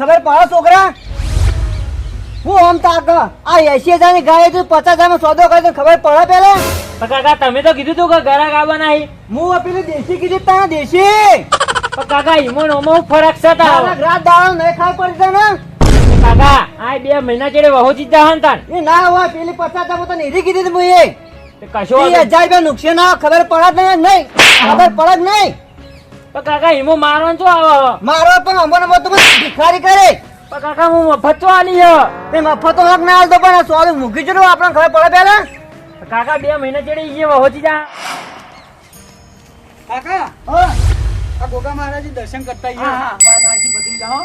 ખબર પડે છોકરા? હું આમ તાક આ એસી હજારની ગાય તું પચાસ હજાર સોદો કરે તો ખબર પડે પેલા? પણ કાકા તમે તો કીધું તું કે ગરાક આવવાના નહીં. હું પેલી દેશી કીધી તા દેશી? પણ કાકા ઈમો ને ઓમો ફરક છે તા તારા રાત દાળ નહીં ખાઈ પડશે ને કાકા આ બે મહિના ચેડે વહુ જીતા હન તાર. એ ના હોય પેલી પચાસ હજાર તો નીરી કીધી મુએ કશો હજાર રૂપિયા નુકસાન ખબર પડે જ નહીં ખબર પડે જ નહીં. પણ કાકા હિમો મારવાનું શું આવો મારો પણ અમર અમર તો બધું ભિખારી કરે? પણ કાકા હું મફત તો આલી હે તે મફતો હક ના આવતો પણ સોદું મૂકી ચડો આપણે ખબર પડે પેલા કાકા બે મહિના ચડી ઈ વહુ જા. કાકા હા. આ ગોગા મહારાજ દર્શન કરતા હા, હા. વાત હાજી બધી જાઓ.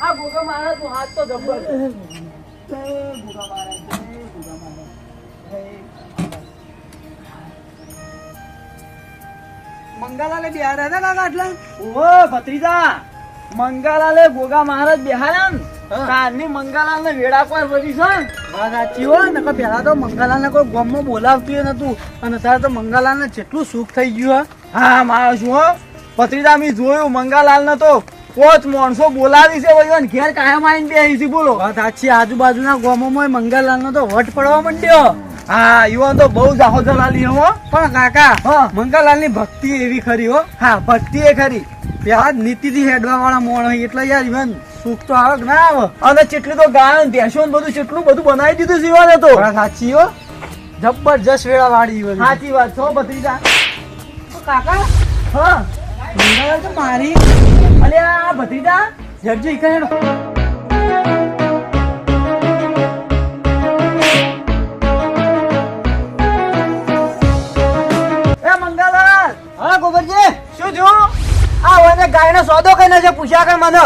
આ ગોગા મહારાજનું હાથ તો જબ્બર ગોગા મહારાજ. મંગાલાલે બિહાર્યા હતા કાકા એટલે? ઓ ભત્રીજા. મંગાલાલે ગોગા મહારાજ બિહાર્યા ને હા. કારની મંગાલાલ ને વેડા પર વળી છે. વાત સાચી હોય તો મંગાલાલ ને કોઈ ગામમાં બોલાવતું નતું અને અત્યારે તો મંગાલાલ ને જેટલું સુખ થઈ ગયું હે. હા મારો છું હો? ભત્રીજા મેં જોયું મંગાલાલ ને તો પોચ માણસો બોલાવી છે ઘેર કાયમ આવીને બે બોલો. વાત સાચી આજુબાજુના ગામોમાં મંગાલાલ નો તો વટ પડવા માંડ્યો. હા યુવાન તો બહુ જાહો જલાલી હો. પણ કાકા હા. મંગાલાલની ભક્તિ એવી ખરી હો. હા ભક્તિ એ ખરી. પેલા નીતિ થી હેડવા વાળા મોણ હોય એટલે યાર ઇવન સુખ તો આવક ના આવે? અને ચેટલી તો ગાય ને ભેંસો ને બધું ચેટલું બધું બનાવી દીધું જીવાને તો. સાચી હો. જબરજસ્ત વેળા વાળી સાચી વાત છો ભત્રીજા. કાકા હા. મંગાલાલ તો મારી. અલ્યા આ ભત્રીજા જડજી કઈ ગાયનો સોદો કઈ છે પૂછ્યા કર મને.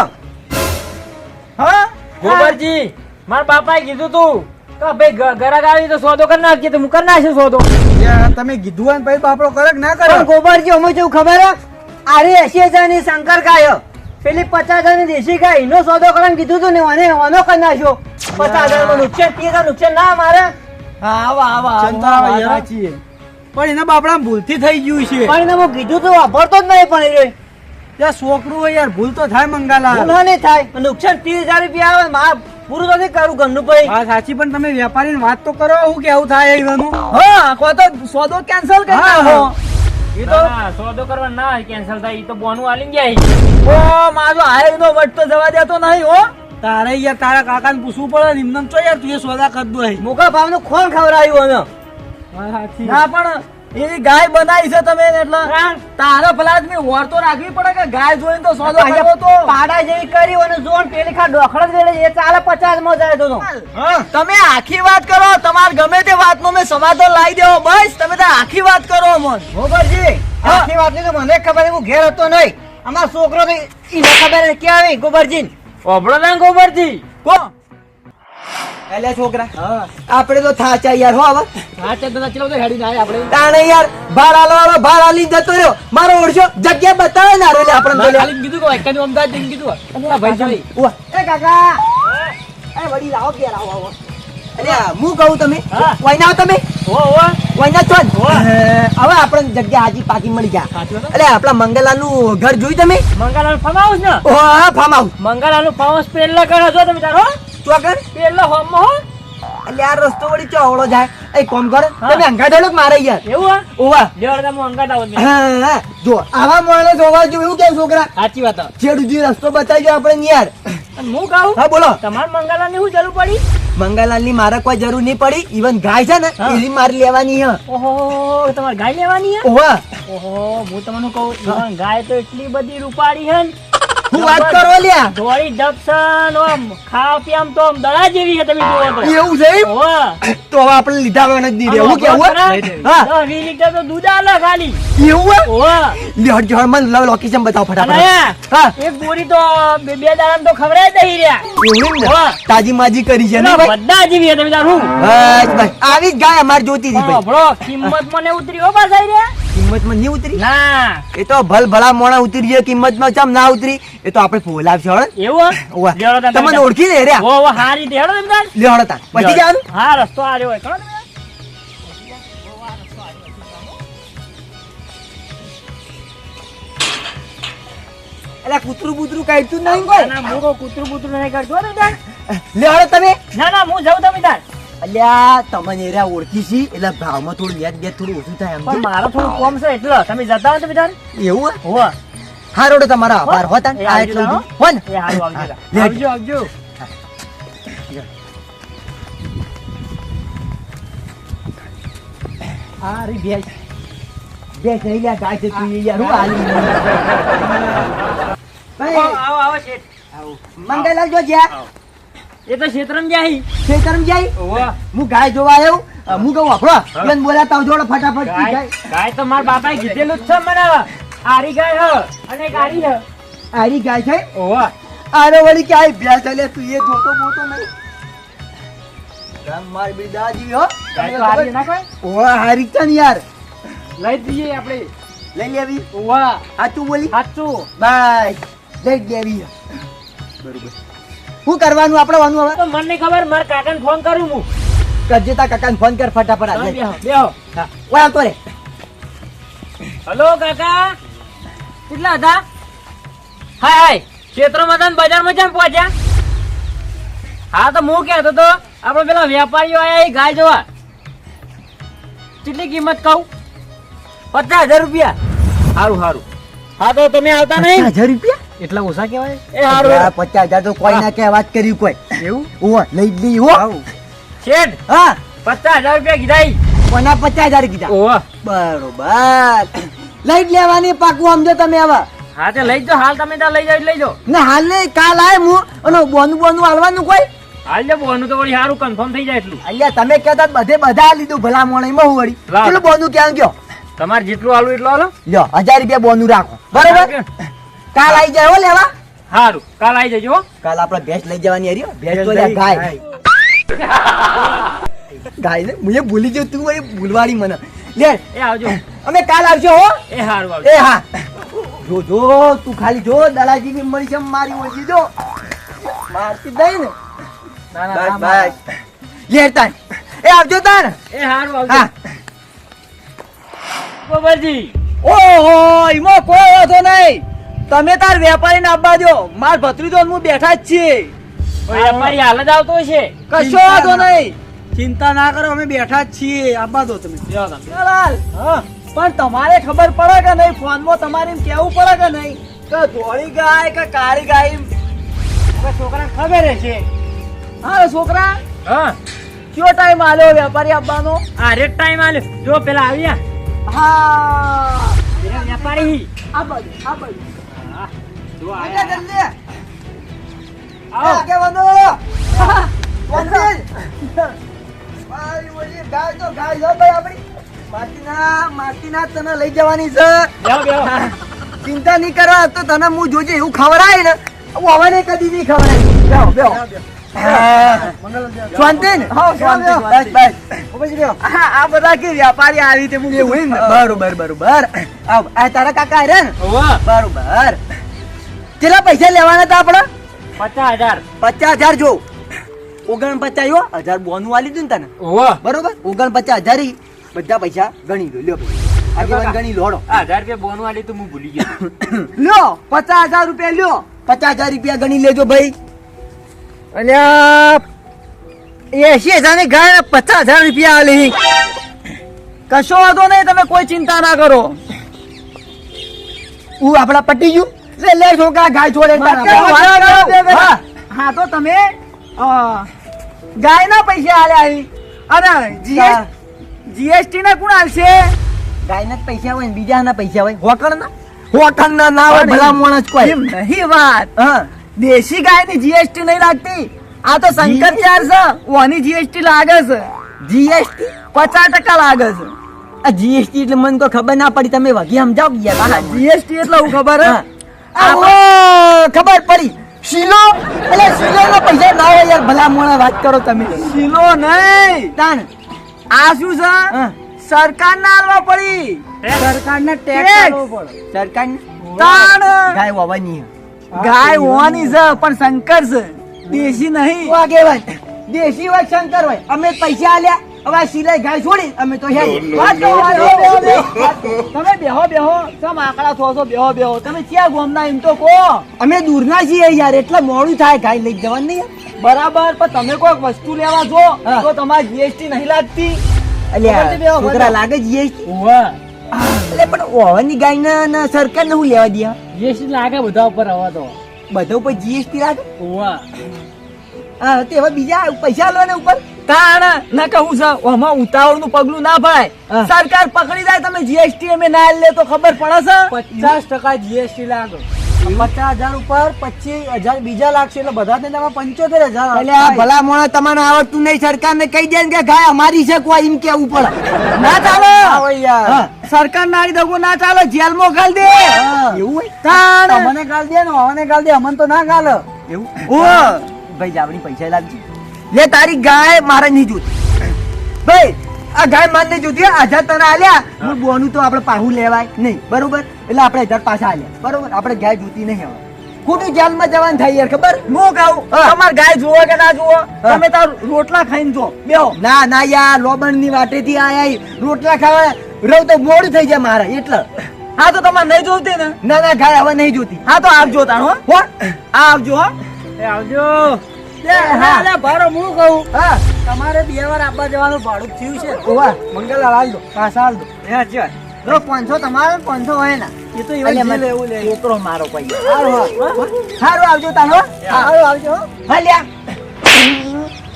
હા? ગોબરજી મારા બાપાએ કીધું તું કે ભાઈ ગરાક આવી તો સોદો કરી નાખીએ તો હું કરી સોદો. તમે કીધું હોય ભાઈ બાપડો કરે ના કરે ગોબરજી અમે જેવું ખબર આરે એસી હજારની શંકર ગાય પેલી પચાસ હજારની દેશી ગાય એનો સોદો કરવાનું કીધું તું ને મને ઓનો કરી નાખ્યો. પચાસ હજારનું નુકસાન ત્રીસ હજાર નુકસાન ના મારે? આવા આવા. પણ એના બાપડા ભૂલથી થઈ ગયું છે. પણ એને હું કીધું તું વાપરતો જ નહીં પણ એ. ત્યાં છોકરું હોય યાર ભૂલ તો થાય મંગાલા. ભૂલ નહીં થાય નુકસાન ત્રીસ હજાર રૂપિયા આવે મારે પૂરું તો નહીં કરું ઘરનું ભાઈ હા સાચી પણ તમે વેપારીને વાત તો કરો હું કેવું થાય એવાનું હા કો તો સોદો કેન્સલ કરી નાખો. એ ના, સોદો કરવા ના કેન્સલ થાય એ તો બોનું આલી ગયા ઓ મારો હાય નો વટતો જવા દેતો નહીં હો. તારે યાર તારા કાકાને પૂછવું પડે ને એમને તો યાર તું એ સોદા કરી દો મોકા ભાવનો ખોન ખવડાવ્યું એને. ના પણ એવી ગાય બનાવી છે તમે એટલે? તારા ભલા આદમી વોર તો રાખવી પડે કે ગાય જોઈને તો સોદો આવ્યો તો પાડા જેવી કરી અને જો ને પેલી ખા ડોખડ જ એ ચાલે પચાસમાં જાય તો. તમે આખી વાત કરો તમારે ગમે તે વાતનો મેં સમાધાન લાવી દેવો બસ. તમે તો આખી વાત કરો મન ગોબરજી આખી વાતની તો મને ખબર હું ઘેર હતો નહીં. અમાર છોકરો તો ઈ ખબર કે આવી ગોબરજી ઓભળો ના ગોબરજી. કો એલે છોકરા. આપણે તો થાચા યાર હો હવે. થાચા તે ચલો તો હેડી જાય આપણે. તાણે યાર ભાડા વાળો ભાડા લઈ જતો રહ્યો. મારો ઓળશો જગ્યા બતાવે ને આરો આપણે તો ખાલી કીધું કે એકાદી અમદાવાદ જઈને કીધું. આ ભાઈ જોઈ ઉવા. એ કાકા. એ વડી લાવો કે આવો આવો. અલ્યા હું કહું તમે? હા. આવો તમે? ઓ ઓ વૈના છો હવે આપણે જગ્યા હાજી પાકી મળી ગયા? અલે આપણા મંગલા નું ઘર જોયું તમે? મંગાલાલ ફાર્મ હાઉસ ને? ઓ હા ફાર્મ હાઉસ મંગાલાલનું ફાર્મ હાઉસ પેલા કરો છો તમે તારો ચોકર પેલા હોમ હો. એટલે આ રસ્તો વળી ચોવડો જાય? એ કોમ કરો તમે અંગાડો લોક મારે યાર? એવું ઓવા લેવડ તમે અંગાત આવો હા હા જો આવા મોણસ હોવા જોઈએ એવું કેમ છોકરા? સાચી વાત હે. રસ્તો બતાવી આપણે યાર. હું કહું? હા બોલો. તમારે મંગાલાલની શું જરૂર પડી? મંગાલાલની મારે કોઈ જરૂર નહીં પડી. ઇવન ગાય છે ને. એની મારી લેવાની હે. ઓહો તમારે ગાય લેવાની હે? ઓહો હું તમને કહું ગાય તો એટલી બધી રૂપાળી હે ને. હું વાત કરો લ્યા. ધોળી ડબસન ઓમ ખાવા પીવામ તો આમ દડા જેવી છે તમે જોવો તો. એવું છે? તો હવે આપણે લીધા વગર જ દીધે. હું કેવું હા? દસ વીસ લીટર તો દૂધ આલે ખાલી. એવું હે? લ્યો, જો, મને લવ લોકેશન બતાવ ફટાફટ. હા. એક બોરી તો બે બે દાડા તો ખવડાવી દઈ રહ્યા. એવું ને? તાજી માજી કરી છે ને બધા જેવી છે તમે તારું આવી જ ગાય અમાર જોતી હતી ભાઈ. કિંમત મને ઉતરી હો પાછા રહ્યા કિંમતમાં નહીં ઉતરી? ના. એ તો ભલ ભલા મોણા ઉતરી કિંમત કિંમતમાં ચમ ના ઉતરી? એ તો આપણે ફોલાવ છે હળ એવું ઓવા. લેવડો તાન તમને ઓળખી લે રે. ઓ ઓ હારી તે હેડો તમે તાન. લ્યો હળો પછી જાન હા રસ્તો આ રહ્યો હોય તમે એટલે કૂતરું બૂતરું કાઢતું નહીં કોઈ? ના હું કૂતરું બૂતરું નહીં કાઢતો હો તમે લે હળો તમે. ના ના હું જાઉં તમે તાર. અલ્યા તમને એરા ઓળખી છી? એટલે ભાવમાં થોડું નેટ બે થોડું ઓછું થાય એમ પણ મારો થોડું કોમ છે એટલે તમે જતા હો તમે તાર. એવું હે? હોવા હારો તો તમારા આભાર હો તાન. આ એટલું હો. ને. એ હારું આવજો. આવજો આવજો. આ રી ભેંસ ભેંસ નહીં ગયા ગાય છે તું યાર હું હાલી. આવો આવો શેઠ. આવો. શેઠ જો જ્યા. એ તો ક્ષેત્રમ જાય ખેતરમાં જાય હું ગાય જોવા આવ્યો. હું કહું હા. બોલાતા જોડે જોડો ફટાફટ. ગાય તો મારા બાપાએ કીધેલું જ છે મને. આરી ગાય હ અને ગાડી હ. આરી ગાય છે? હોવા આરો વળી ક્યાંય ભેંસ એટલે તું એ જોતો બોતો નહીં. રામ માર બિદાજી હો. ગાય ના કોઈ ઓવા હારી છે યાર. લઈ દઈએ આપણે. લઈ લેવી? હોવા આ બોલી? સાચું બાય. લઈ લેવી. બરોબર. શું કરવાનું આપણે વાનું હવે? મને ખબર મારા કાકાને ફોન કરું હું. કરજે તા કાકાને ફોન કર ફટાફટ બેહો બેહો. હા. ઓય આવતો રે. હલો કાકા. કેટલા હતા? હાય હાય ક્ષેત્રમાં હતા બજારમાં જેમ પહોંચ્યા? હા તો હું કહેતો તો આપણે પેલા વેપારીઓ આયા એ ગાય જોવા. કેટલી કિંમત કહું? પચાસ હજાર રૂપિયા. સારું સારું હા તો તમે આવતા નહીં? હજાર રૂપિયા? એટલા ઓછા કહેવાય? એ સારું પચાસ હજાર તો કોઈ ના કે વાત કરી કોઈ. એવું? ઓ લઈ લઈ હો શેઠ હા. પચાસ હજાર રૂપિયા કીધા. કોના પચાસ હજાર કીધા? ઓ બરોબર. લઈ જ લેવાની પાકું સમજો તમે હવે હા તે લઈ જો હાલ તમે ત્યાં લઈ જાવ લઈ જાઓ ને હાલ નહીં કાલ આય હું. અને બોનું બોનું હાલવાનું કોઈ? હાલ જો બોનું તો વળી સારું કન્ફર્મ થઈ જાય એટલું. અલ્યા તમે કહેતા બધે બધા લીધું ભલા મોણે માં વળી. કેટલું બોનું ક્યાં ગયો? તમારે જેટલું હાલું એટલું હાલો લ્યો હજાર રૂપિયા બોનું રાખો. બરોબર? કાલ આવી જાય હો લેવા. સારું કાલ આવી જજો હો. કાલ આપણે ભેંસ લઈ જવાની હરી ભેંસ તો ગાય. ગાય. ને હું ભૂલી ગયો તું એ ભૂલવાડી મને. લે એ આવજો. અમે કાલ આવજો હો. એ હારું આવજો. એ હા. જો જો તું ખાલી જો દલાજી ની મળી છે મારી ઓછી જો. મારતી દઈ ને. બસ બસ. લે તાન. એ આવજો તાન. એ હારું આવજો. હા. ગોબરજી ઓહો ઈમો કોઈ વાંધો નહીં. તમે તાર વેપારીને આપવા દો. માર ભત્રીજો ને હું બેઠા જ છીએ. વેપારી હાલત હાલ જ આવતો છે કશો વાંધો નહીં. ચિંતા ના કરો અમે બેઠા જ છીએ. આપવા દો તમે. જાઓ તમે. લાલ પણ તમારે ખબર પડે કે નહીં? ફોનમાં તમારે એમ કેવું પડે કે નહીં? કે ધોળી ગાય કે કાળી ગાય એમ? છોકરા છોકરાને ખબર છે હા છોકરા? હા. કયો ટાઈમ આલ્યો વેપારી આપવાનો? આ રેટ ટાઈમ આલ્યો. જો પેલા આવ્યા હા. વેપારી. આ બાજુ આ બાજુ. હા, જો એટલે જલ્દી. આવો. આગેવાનો. વંદન. મારી ઓલી ગાય તો ગાય છે ભાઈ આપણી. માટીના માટીના તને લઈ જવાની છે. ચિંતા નહીં કરવા તો તને હું જોજે એવું ખવડાય ને હું હવે કદી નહીં ખવડાય. બેહો બેહો. હા. શાંતિ ને? હા, શાંતિ બસ બસ. આ બધા કે વ્યાપારી આ રીતે મૂકે એવું ને? બરોબર બરોબર. આવ આ તારા કાકા રે ને? બરોબર. કેટલા પૈસા લેવાના હતા આપણે? પચાસ હજાર. પચાસ હજાર જો. ઓગણ પચાસ હો હજાર બોનું આલી દઉં તને. બરોબર? ઓગણ પચાસ હજાર બધા પૈસા ગણી દો લ્યો આગેવાન ગણી લોડો હજાર રૂપિયા બોનું આલી તો હું ભૂલી ગયો. લ્યો પચાસ હજાર રૂપિયા લ્યો. પચાસ હજાર રૂપિયા ગણી લેજો ભાઈ. અલ્યા એસી હજારની ગાય પચાસ હજાર રૂપિયા આલી. કશો વાંધો નહીં તમે કોઈ ચિંતા ના કરો. હું આપડા પટી ગયું. લે છોકરા ગાય છોડે. હા તો તમે અ, ગાયના પૈસા આલ્યા આવી અને જીએસટી ના કોણ આલશે? ગાય ના પૈસા હોય ને બીજા ના પૈસા હોય. હોકણ ના હોકણ ના ના હોય ભલા માણસ કોઈ. નહીં વાત. દેશી ગાયની જીએસટી નહીં લાગતી. આ તો શંકર ચાર છે ઓની જીએસટી લાગે છે. જીએસટી પચાસ ટકા લાગે છે. આ જીએસટી એટલે મને કોઈ ખબર ના પડી. તમે વગી સમજાવ ગયા જીએસટી એટલે હું ખબર. ખબર પડી. શીલો? એટલે શીલો નો પૈસા ના હોય યાર ભલા મોણા વાત કરો તમે. શીલો નહીં. તાન. આ શું છે. સરકાર ના આલવા પડી. સરકારને tax આલવો પડે. સરકાર તાણ. ગાય વાવાની ગાય હોવાની છે પણ શંકર છે. દેશી નહીં. વાગે દેશી હોય શંકર હોય. અમે પૈસા આલ્યા. હવે આ સિલાઈ ગાય છોડી અમે તો હેડ. તમે બેહો બેહો. કેમ આંકડા થો છો બેહો બેહો. તમે ક્યાં ગોમના એમ તો કહો? અમે દૂરના છીએ યાર એટલે મોડું થાય ગાય લઈ જવાનું. નહીં બરાબર પણ તમે કોઈક વસ્તુ લેવા જો તો તમારે જીએસટી નહીં લાગતી. અલ્યા છે છોકરા. લાગે જીએસટી એટલે પણ ઓવાની ગાય ને સરકાર ને હું લેવા દે? જીએસટી લાગે બધા ઉપર હવે તો. બધા ઉપર જીએસટી લાગે? ઓવા તે હવે બીજા પૈસા લો ને ઉપર. તાણ ના કહું છે આમાં ઉતાવળનું પગલું ના ભરાય સરકાર પકડી જાય તમે જીએસટી અમે ના લે તો ખબર પડે છે? પચાસ ટકા જીએસટી લાગો. પચાસ હજાર ઉપર પચીસ હજાર બીજા લાગશે એટલે બધા તમે પંચોતેર હજાર એટલે આ ભલા મોણા તમને આવડતું નહીં સરકાર ને કહી દે કે ગાય અમારી છે કોઈ એમ કેવું પડે. ના ચાલે. સરકાર નારી દગો ના ચાલે જેલમાં ગાલ દે. એવું તાણ. અમને ગાલ દે ને અમને ગાલ દે અમને તો ના ગાલ. એવું? ઓ ભાઈ જાવડી પૈસા લાવજી લે તારી ગાય મારે નહીં જોતી. ભાઈ આ ગાય મારે નહીં જોતી. હજાર તને આલ્યા. હું બોનું તો આપણે પાહું લેવાય નહીં. બરોબર? એટલે આપણે હજાર પાછા આલ્યા. બરોબર? આપણે ગાય જોતી નહીં હવે. ખોટું જેલમાં જવાનું થાય યાર ખબર? હું. કહું. તમારે ગાય જુઓ કે ના જુઓ. તમે તાર રોટલા ખાઈને જો. બેહો. ના ના યાર લોબણની વાટેથી આયા રોટલા ખાવા રહું તો મોડ થઈ જાય મારે એટલે. હા તો તમારે નહીં જોતી ને? ના ના ગાય હવે નહીં જોતી. હા તો આવજો તાણ હો. હો? આ આવજો હો. એ આવજો. લે, હા. કહું? હા. તમારે બે વાર આપવા જવાનું ભાડું થયું છે. ઓવા મંગલલાલ હાલ દો. પાછા હાલ દો. એ સાચી વાત. જો પાંચસો તમારો પાંચસો હોય ને. એ તો એવું લેવું લે. છોકરો મારો ભાઈ. હારું આવજો તાનો. સારું આવજો. હો.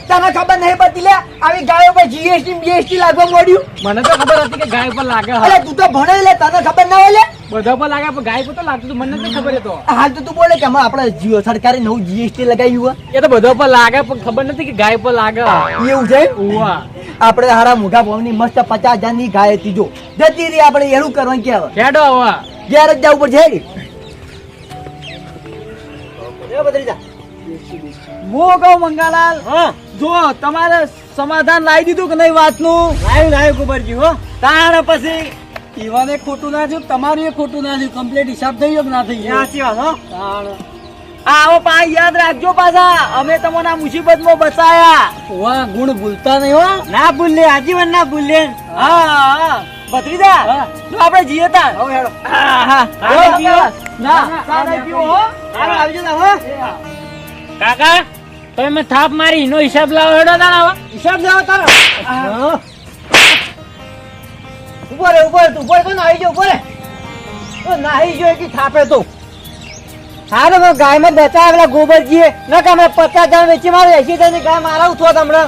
તને ખબર નહીં પડતી લે આવી ગાયો પર જીએસટી બીએસટી લાગવા મળ્યું મને તો ખબર હતી કે ગાય પર લાગે. અરે તું તો ભણે લે તને ખબર ના હોય લે. બધા પર લાગે પણ ગાય પર તો લાગતું મને નથી ખબર એ તો. હાલ તો તું બોલે કે હમણાં આપણે જીઓ સરકારે નવું જીએસટી લગાવ્યું એ તો બધા પર લાગે પણ ખબર નથી કે ગાય પર લાગે. એવું છે? ઓવા આપણે હારા મોઢા ભાવની મસ્ત પચાસ હજારની ગાય હતી જો. જતી રહી આપણે એનું કરવાનું કે હવે. ખેડો હવા. ઘેર જ જવું પડશે મંગાલાલ. જો તમારે સમાધાન લાવી દીધું કે નહીં વાતનું? લાવ્યું લાવ્યું કુબરજી હો. તારા પછી ઈવાને ખોટું ના થયું તમારું એ ખોટું ના થયું. કમ્પ્લીટ હિસાબ થઈ ગયો કે ના થઈ ગયો? સાચી વાત. આવો પા યાદ રાખજો પાછા. અમે તમને આ મુસીબતમાં બચાયા. ઓવા ગુણ ભૂલતા નહીં હો. ના ભૂલે આજીવન ના ભૂલે. હા હા. ભત્રીજા. જો આપણે જીએ તા હવે હેડો. હા હા? ના ચા નહીં હો. હાલો આવજો તા હો. કાકા તમે થાપ મારી એનો હિસાબ લાવો હેડો હવે હિસાબ લાવો તારો. ઊભો રે ઊભો રે, તું ઉપર કોણ આવી ગયો? ઊભો તો નાહી જો કે થાપે તો. હારે મેં ગાયમાં બચાવેલા ગોબરજીએ. ન કે અમે પચાસ જણ વેચી મારે એસી ગાય મારા ઉઠો તમને